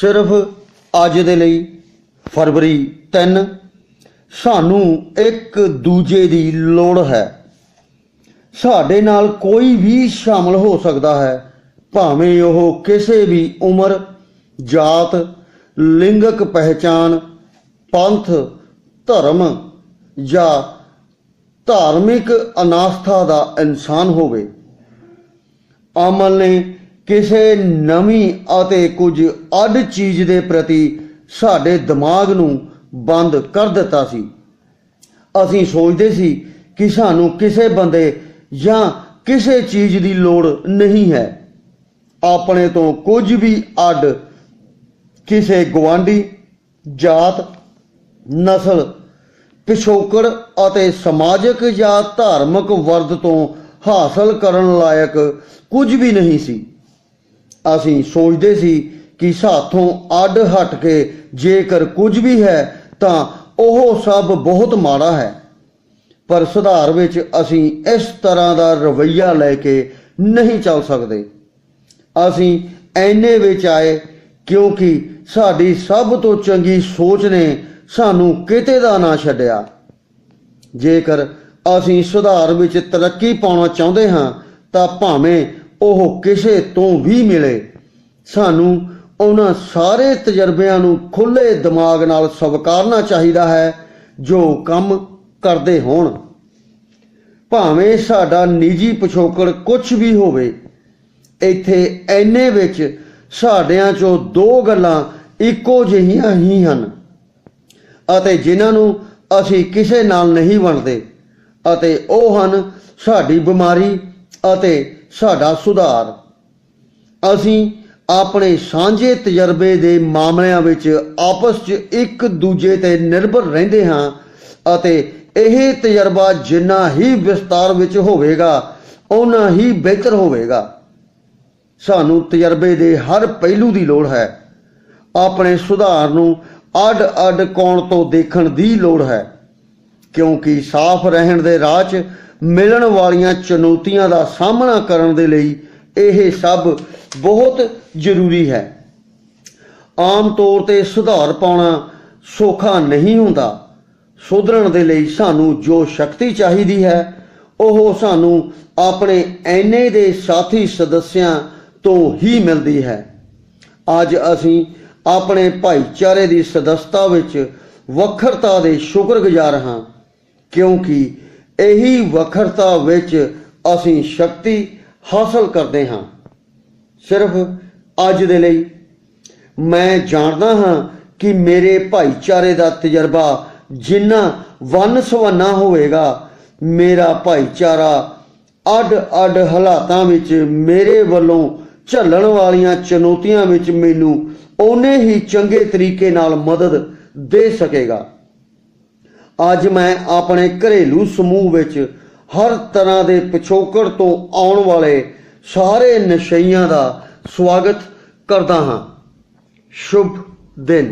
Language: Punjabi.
ਸਿਰਫ ਅੱਜ ਦੇ ਲਈ ਫਰਵਰੀ 3 ਸਾਨੂੰ ਇੱਕ ਦੂਜੇ ਦੀ ਲੋੜ ਹੈ। ਸਾਡੇ ਨਾਲ ਕੋਈ ਵੀ ਸ਼ਾਮਲ ਹੋ ਸਕਦਾ ਹੈ, ਭਾਵੇਂ ਉਹ ਕਿਸੇ ਵੀ ਉਮਰ, ਜਾਤ, ਲਿੰਗਕ ਪਹਿਚਾਨ ਪੰਥ, ਧਰਮ ਜਾਂ ਧਾਰਮਿਕ ਅਨਾਸਥਾ ਦਾ ਇਨਸਾਨ ਹੋਵੇ। ਅਮਲ ਨੇ ਕਿਸੇ ਨਵੀਂ ਅਤੇ ਕੁਝ ਅੱਡ ਚੀਜ਼ ਦੇ ਪ੍ਰਤੀ ਸਾਡੇ ਦਿਮਾਗ ਨੂੰ ਬੰਦ ਕਰ ਦਿੱਤਾ ਸੀ। ਅਸੀਂ ਸੋਚਦੇ ਸੀ ਕਿ ਸਾਨੂੰ ਕਿਸੇ ਬੰਦੇ ਜਾਂ ਕਿਸੇ ਚੀਜ਼ ਦੀ ਲੋੜ ਨਹੀਂ ਹੈ। ਆਪਣੇ ਤੋਂ ਕੁਝ ਵੀ ਅੱਡ ਕਿਸੇ ਗਵਾਂਢੀ ਜਾਤ, ਨਸਲ, ਪਿਛੋਕੜ ਅਤੇ ਸਮਾਜਿਕ ਜਾਂ ਧਾਰਮਿਕ ਵਰਦ ਤੋਂ ਹਾਸਲ ਕਰਨ ਲਾਇਕ ਕੁਝ ਵੀ ਨਹੀਂ ਸੀ। ਅਸੀਂ ਸੋਚਦੇ ਸੀ ਕਿ ਸਾਥੋਂ ਅੱਡ ਹਟ ਕੇ ਜੇਕਰ ਕੁਝ ਵੀ ਹੈ, ਤਾਂ ਉਹ ਸਭ ਬਹੁਤ ਮਾੜਾ ਹੈ। ਪਰ ਸੁਧਾਰ ਵਿੱਚ ਅਸੀਂ ਇਸ ਤਰ੍ਹਾਂ ਦਾ ਰਵੱਈਆ ਲੈ ਕੇ ਨਹੀਂ ਚੱਲ ਸਕਦੇ। ਅਸੀਂ ਐਨੇ ਵਿੱਚ ਆਏ ਕਿਉਂਕਿ ਸਾਡੀ ਸਭ ਤੋਂ ਚੰਗੀ ਸੋਚ ਨੇ ਸਾਨੂੰ ਕਿਤੇ ਦਾ ਨਾ ਛੱਡਿਆ। ਜੇਕਰ ਅਸੀਂ ਸੁਧਾਰ ਵਿੱਚ ਤਰੱਕੀ ਪਾਉਣਾ ਚਾਹੁੰਦੇ ਹਾਂ, ਤਾਂ ਭਾਵੇਂ ਉਹ ਕਿਸੇ ਤੋਂ ਵੀ ਮਿਲੇ। ਸਾਨੂੰ ਉਹਨਾਂ ਸਾਰੇ ਤਜਰਬਿਆਂ ਨੂੰ ਖੁੱਲੇ ਦਿਮਾਗ ਨਾਲ ਸਵੀਕਾਰਨਾ ਚਾਹੀਦਾ ਹੈ, ਜੋ ਕੰਮ ਕਰਦੇ ਹੋਣ। ਭਾਵੇਂ ਸਾਡਾ ਨਿੱਜੀ ਪਿਛੋਕੜ ਕੁਝ ਵੀ ਹੋਵੇ, ਇੱਥੇ ਐਨੇ ਵਿੱਚ ਸਾਡਿਆਂ ਚੋਂ ਦੋ ਗੱਲਾਂ ਇੱਕੋ ਜਿਹੀਆਂ ਹੀ ਹਨ, ਅਤੇ ਜਿਨ੍ਹਾਂ ਨੂੰ ਅਸੀਂ ਕਿਸੇ ਨਾਲ ਨਹੀਂ ਵੰਡਦੇ, ਅਤੇ ਉਹ ਹਨ ਸਾਡੀ ਬਿਮਾਰੀ ਅਤੇ ਸਾਡਾ ਸੁਧਾਰ। ਅਸੀਂ ਆਪਣੇ ਸਾਂਝੇ ਤਜਰਬੇ ਦੇ ਮਾਮਲਿਆਂ ਵਿੱਚ ਆਪਸ 'ਚ ਇੱਕ ਦੂਜੇ ਤੇ ਨਿਰਭਰ ਰਹਿੰਦੇ ਹਾਂ ਅਤੇ ਇਹ ਤਜਰਬਾ ਜਿੰਨਾ ਹੀ ਵਿਸਤਾਰ ਵਿੱਚ ਹੋਵੇਗਾ, ਓਨਾ ਹੀ ਬਿਹਤਰ ਹੋਵੇਗਾ। ਸਾਨੂੰ ਤਜਰਬੇ ਦੇ ਹਰ ਪਹਿਲੂ ਦੀ ਲੋੜ ਹੈ। ਆਪਣੇ ਸੁਧਾਰ ਨੂੰ ਅੱਡ-ਅੱਡ ਕੋਣ ਤੋਂ ਦੇਖਣ ਦੀ ਲੋੜ ਹੈ। ਕਿਉਂਕਿ ਸਾਫ਼ ਰਹਿਣ ਦੇ ਰਾਹ 'ਚ ਮਿਲਣ ਵਾਲੀਆਂ ਚੁਣੌਤੀਆਂ ਦਾ ਸਾਹਮਣਾ ਕਰਨ ਦੇ ਲਈ ਇਹ ਸਭ ਬਹੁਤ ਜ਼ਰੂਰੀ ਹੈ। ਆਮ ਤੌਰ ਤੇ ਸੁਧਾਰ ਪਾਉਣਾ ਸੌਖਾ ਨਹੀਂ ਹੁੰਦਾ। ਸੁਧਰਨ ਦੇ ਲਈ ਸਾਨੂੰ ਜੋ ਸ਼ਕਤੀ ਚਾਹੀਦੀ ਹੈ, ਉਹ ਸਾਨੂੰ ਆਪਣੇ ਐਨੇ ਦੇ ਸਾਥੀ ਸਦੱਸਿਆਂ ਤੋਂ ਹੀ ਮਿਲਦੀ ਹੈ। ਅੱਜ ਅਸੀਂ ਆਪਣੇ ਭਾਈਚਾਰੇ ਦੀ ਸਦਸਤਾ ਵਿੱਚ ਵੱਖਰਤਾ ਦੇ ਸ਼ੁਕਰਗੁਜ਼ਾਰ ਹਾਂ। ਕਿਉਂਕਿ ਇਹੀ ਵੱਖਰਤਾ ਵਿੱਚ ਅਸੀਂ ਸ਼ਕਤੀ ਹਾਸਲ ਕਰਦੇ ਹਾਂ। ਸਿਰਫ ਅੱਜ ਦੇ ਲਈ। ਮੈਂ ਜਾਣਦਾ ਹਾਂ ਕਿ ਮੇਰੇ ਭਾਈਚਾਰੇ ਦਾ ਤਜਰਬਾ ਜਿੰਨਾ ਵੰਨ ਸਵੰਨਾ ਹੋਵੇਗਾ, ਮੇਰਾ ਭਾਈਚਾਰਾ ਅੱਡ-ਅੱਡ ਹਾਲਾਤਾਂ ਵਿੱਚ ਮੇਰੇ ਵੱਲੋਂ ਝੱਲਣ ਵਾਲੀਆਂ ਚੁਣੌਤੀਆਂ ਵਿੱਚ ਮੈਨੂੰ ਓਨੇ ਹੀ ਚੰਗੇ ਤਰੀਕੇ ਨਾਲ ਮਦਦ ਦੇ ਸਕੇਗਾ। ਅੱਜ ਮੈਂ ਆਪਣੇ ਘਰੇਲੂ ਸਮੂਹ ਵਿੱਚ ਹਰ ਤਰ੍ਹਾਂ ਦੇ ਪਿਛੋਕੜ ਤੋਂ ਆਉਣ ਵਾਲੇ ਸਾਰੇ ਨਸ਼ਈਆਂ ਦਾ ਸਵਾਗਤ ਕਰਦਾ ਹਾਂ। ਸ਼ੁਭ ਦਿਨ।